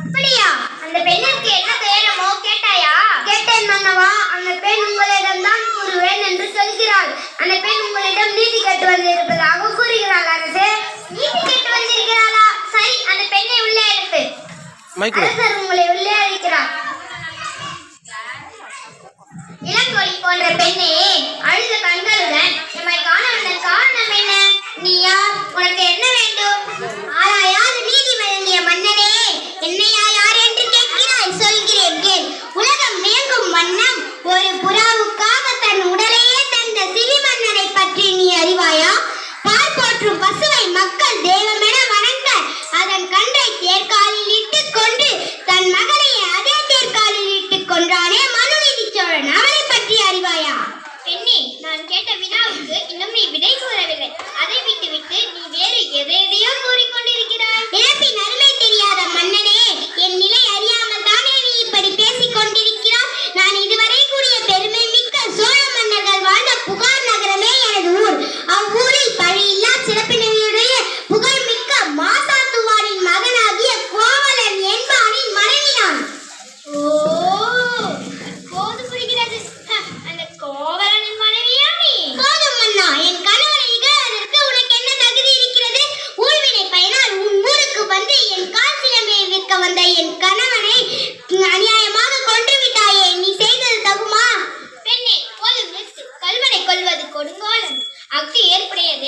அப்படியா? அந்த பெண்ணிற்கு என்ன துயரமோ கேட்டாயா? கேட்டேன் மன்னவா அந்த பெண் உங்களிடம் தான் கூறுவேன் என்று சொல்கிறாள். அந்த பெண் உங்களிடம் நீதி கேட்டு வந்திருப்பதாக கூறுகிறாள் அரசே. நீதி கேட்டு வந்திருக்கிறாளா? சரி அந்த பெண்ணை உள்ளே அரசர் உங்களை யார் உனக்கு என்ன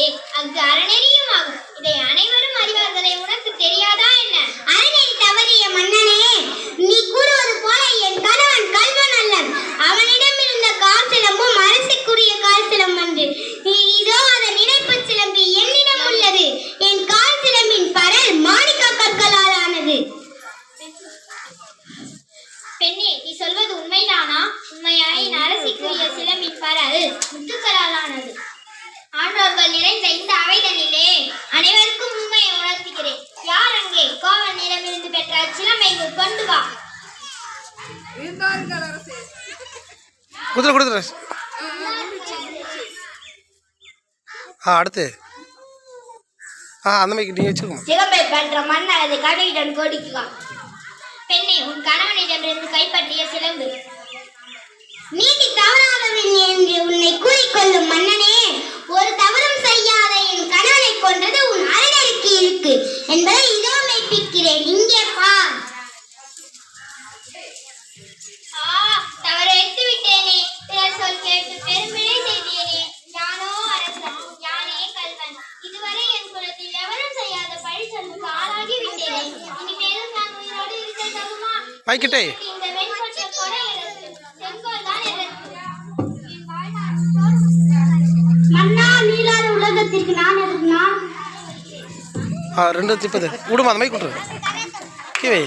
ஏற்புடையதே அங்கு அறநெறியும் ஆகும் இதை அனைவரும் அறிவார்களே உனக்கு தெரியாதா என்ன? அறநெறி தவறிய மன்னனே நீ கூறுவது போல என் கணவன் கல்வன் அல்லன் அவனிடம் இருந்த கால் சிலம்பும் அரசுக்குரிய கால் சிலம்பு அன்று. இதோ அதன் இணைப்பு சிலம்பி என்னிடம் உள்ளது. என் கால் சிலம்பின் பரல் மாணிக்க கற்களால் ஆனது. பெண்ணே நீ சொல்வது உண்மைதானா? உண்மையாயின் அரசிக்குரிய சிலம்பின் பரல். ஆண்டோர்கள் நிறைந்த இந்த அவைதனிலே அனைவருக்கும் உண்மையை உணர்த்துகிறேன். யார் அங்கே கோவனிடமிருந்து பெற்ற இங்கு கொண்டு வா. குதிரை குதிரை ஆ அடுத்து. ஆ அந்த மாதிரி நீங்கள் வச்சுக்கோங்க சிலம்பை பெற்ற மன்னர் அதை கடையிடம் கொடுக்கலாம் பெண்ணே உன் கணவனிடமிருந்து கைப்பற்றிய சிலம்பு. ஆ ரெண்டு திப்பது. விடுமா அந்த மைக் விட்ரு கீழே